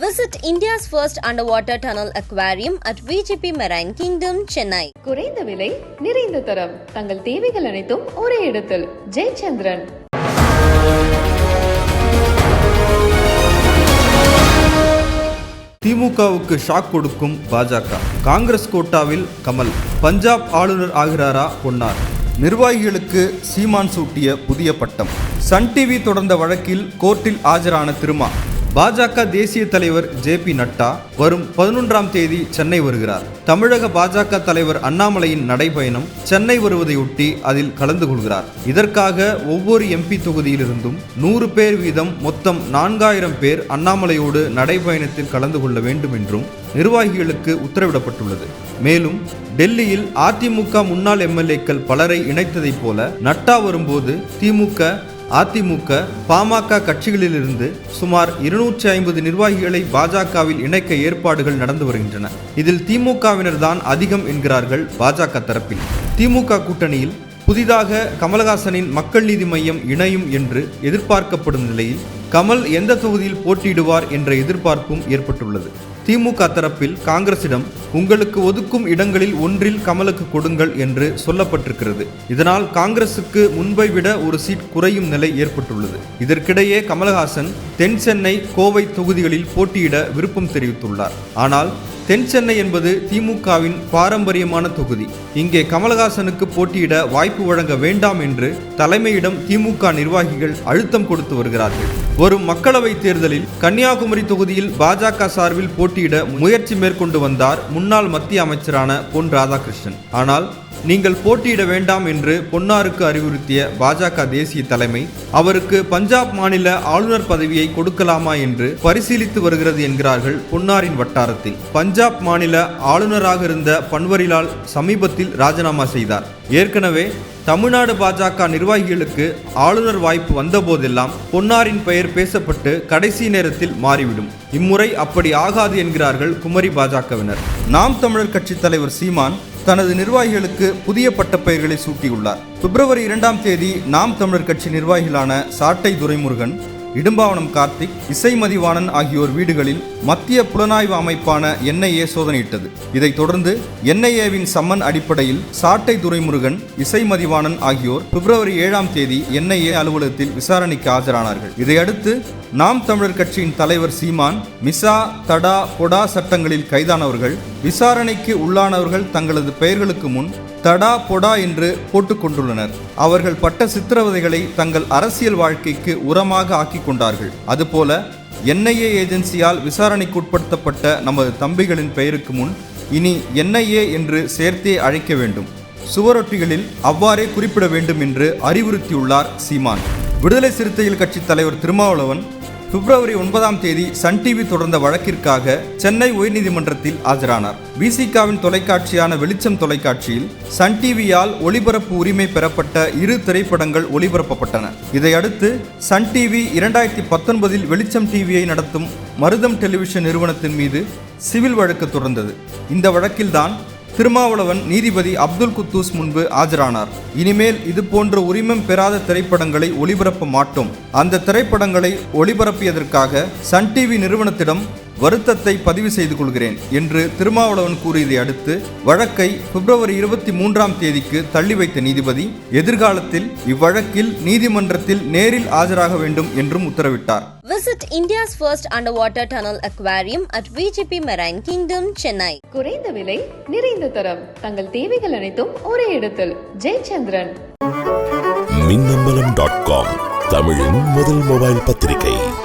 Visit India's first underwater tunnel aquarium at VGP Marine Kingdom, Chennai. குறைந்த விலை நிறைந்த தரம். தங்கள் தேவைகள் அனைத்தும் ஒரே இடத்தில். ஜெயச்சந்திரன். திமுகவுக்கு ஷாக் கொடுக்கும் பாஜக. காங்கிரஸ் கோட்டாவில் கமல் பஞ்சாப் ஆளுநர் ஆகிறாரா பொன்னார். நிர்வாகிகளுக்கு சீமான் சூட்டிய புதிய பட்டம். சன் டிவி தொடர்ந்த வழக்கில் கோர்ட்டில் ஆஜரான திருமா. பாஜக தேசிய தலைவர் ஜே பி நட்டா வரும் பதினொன்றாம் தேதி சென்னை வருகிறார். தமிழக பாஜக தலைவர் அண்ணாமலையின் நடைபயணம் சென்னை வருவதையொட்டி அதில் கலந்து கொள்கிறார். இதற்காக ஒவ்வொரு எம்பி தொகுதியிலிருந்தும் நூறு பேர் வீதம் மொத்தம் நான்காயிரம் பேர் அண்ணாமலையோடு நடைபயணத்தில் கலந்து கொள்ள வேண்டும் என்றும் நிர்வாகிகளுக்கு உத்தரவிடப்பட்டுள்ளது. மேலும் டெல்லியில் அதிமுக முன்னாள் எம்எல்ஏக்கள் பலரை இணைத்ததைப் போல நட்டா வரும்போது திமுக அதிமுக பாமக கட்சிகளிலிருந்து சுமார் இருநூற்றி ஐம்பது நிர்வாகிகளை பாஜகவில் இணைக்க ஏற்பாடுகள் நடந்து வருகின்றன. இதில் திமுகவினர் தான் அதிகம் என்கிறார்கள் பாஜக தரப்பில். திமுக கூட்டணியில் புதிதாக கமலஹாசனின் மக்கள் நீதி மையம் இணையும் என்று எதிர்பார்க்கப்படும் நிலையில் கமல் எந்த தொகுதியில் போட்டியிடுவார் என்ற எதிர்பார்ப்பும் ஏற்பட்டுள்ளது. திமுக தரப்பில் காங்கிரசிடம் உங்களுக்கு ஒதுக்கும் இடங்களில் ஒன்றில் கமலுக்கு கொடுங்கள் என்று சொல்லப்பட்டிருக்கிறது. இதனால் காங்கிரசுக்கு முன்பை விட ஒரு சீட் குறையும் நிலை ஏற்பட்டுள்ளது. இதற்கிடையே கமலஹாசன் தென் சென்னை கோவை தொகுதிகளில் போட்டியிட விருப்பம் தெரிவித்துள்ளார். ஆனால் தென் சென்னை என்பது திமுகவின் பாரம்பரியமான தொகுதி. இங்கே கமலஹாசனுக்கு போட்டியிட வாய்ப்பு வழங்க வேண்டாம் என்று தலைமையிடம் திமுக நிர்வாகிகள் அழுத்தம் கொடுத்து வருகிறார்கள். வரும் மக்களவைத் தேர்தலில் கன்னியாகுமரி தொகுதியில் பாஜக சார்பில் போட்டியிட முயற்சி மேற்கொண்டு வந்தார் முன்னாள் மத்திய அமைச்சரான பொன் ராதாகிருஷ்ணன். ஆனால் நீங்கள் போட்டியிட வேண்டாம் என்று பொன்னாருக்கு அறிவுறுத்திய பாஜக தேசிய தலைமை அவருக்கு பஞ்சாப் மாநில ஆளுநர் பதவியை கொடுக்கலாமா என்று பரிசீலித்து வருகிறது என்கிறார்கள் பொன்னாரின் வட்டாரத்தில். பஞ்சாப் மாநில ஆளுநராக இருந்த பன்வரிலால் சமீபத்தில் ராஜினாமா செய்தார். ஏற்கனவே தமிழ்நாடு பாஜக நிர்வாகிகளுக்கு ஆளுநர் வாய்ப்பு வந்தபோதெல்லாம் பொன்னாரின் பெயர் பேசப்பட்டு கடைசி நேரத்தில் மாறிவிடும். இம்முறை அப்படி ஆகாது என்கிறார்கள் குமரி பாஜகவினர். நாம் தமிழர் கட்சி தலைவர் சீமான் தனது நிர்வாகிகளுக்கு புதிய பட்டப்பெயர்களை சூட்டியுள்ளார். பிப்ரவரி இரண்டாம் தேதி நாம் தமிழர் கட்சி நிர்வாகிகளான சாட்டை துரைமுருகன் இடும்பாவனம் கார்த்திக் இசைமதிவாணன் ஆகியோர் வீடுகளில் மத்திய புலனாய்வு அமைப்பான என்ஐஏ சோதனையிட்டது. இதைத் தொடர்ந்து என்ஐஏவின் சம்மன் அடிப்படையில் சாட்டை துரைமுருகன் இசைமதிவாணன் ஆகியோர் பிப்ரவரி ஏழாம் தேதி என்ஐஏ அலுவலகத்தில் விசாரணைக்கு ஆஜரானார்கள். இதையடுத்து நாம் தமிழர் கட்சியின் தலைவர் சீமான் மிசா தடா பொடா சட்டங்களில் கைதானவர்கள் விசாரணைக்கு உள்ளானவர்கள் தங்களது பெயர்களுக்கு முன் தடா பொடா என்று போட்டுக்கொண்டுள்ளனர். அவர்கள் பட்ட சித்திரவதைகளை தங்கள் அரசியல் வாழ்க்கைக்கு உரமாக ஆக்கிக் கொண்டார்கள். அதுபோல என்ஐஏ ஏஜென்சியால் விசாரணைக்கு உட்படுத்தப்பட்ட நமது தம்பிகளின் பெயருக்கு முன் இனி என்ஐஏ என்று சேர்த்தே அழைக்க வேண்டும். சுவரொட்டிகளில் அவ்வாறே குறிப்பிட வேண்டும் என்று அறிவுறுத்தியுள்ளார் சீமான். விடுதலை சிறுத்தைகள் கட்சி தலைவர் திருமாவளவன் பிப்ரவரி ஒன்பதாம் தேதி சன் டிவி தொடர்ந்த வழக்கிற்காக சென்னை உயர்நீதிமன்றத்தில் ஆஜரானார். விசிகாவின் தொலைக்காட்சியான வெளிச்சம் தொலைக்காட்சியில் சன் டிவியால் ஒளிபரப்பு உரிமை பெறப்பட்ட இரு திரைப்படங்கள் ஒளிபரப்பப்பட்டன. இதையடுத்து சன் டிவி இரண்டாயிரத்தி பத்தொன்பதில் வெளிச்சம் டிவியை நடத்தும் மருதம் டெலிவிஷன் நிறுவனத்தின் மீது சிவில் வழக்கு தொடர்ந்தது. இந்த வழக்கில்தான் திருமாவளவன் நீதிபதி அப்துல் குத்தூஸ் முன்பு ஆஜரானார். இனிமேல் இது போன்ற உரிமம் பெறாத திரைப்படங்களை ஒளிபரப்ப மாட்டோம். அந்த திரைப்படங்களை ஒளிபரப்பியதற்காக சன் டிவி நிறுவனத்திடம் வருத்தத்தை பதிவு செய்து கொள்கிறேன் என்று திருமாவளவன் கூறியதை அடுத்து வழக்கை பிப்ரவரி இருபத்தி மூன்றாம் தேதிக்கு தள்ளி வைத்த நீதிபதி எதிர்காலத்தில் இவ்வழக்கில் நீதிமன்றத்தில் நேரில் ஆஜராக வேண்டும் என்றும் உத்தரவிட்டார். Visit India's first underwater tunnel aquarium at VGP Marine Kingdom, Chennai. குறைந்த விலை நிறைந்த தரம். தங்கள் தேவைகள் அனைத்தும் ஒரே இடத்தில். ஜெயச்சந்திரன். மின்னம்பலம் டாட் காம் தமிழின் முதல் மொபைல் பத்திரிகை.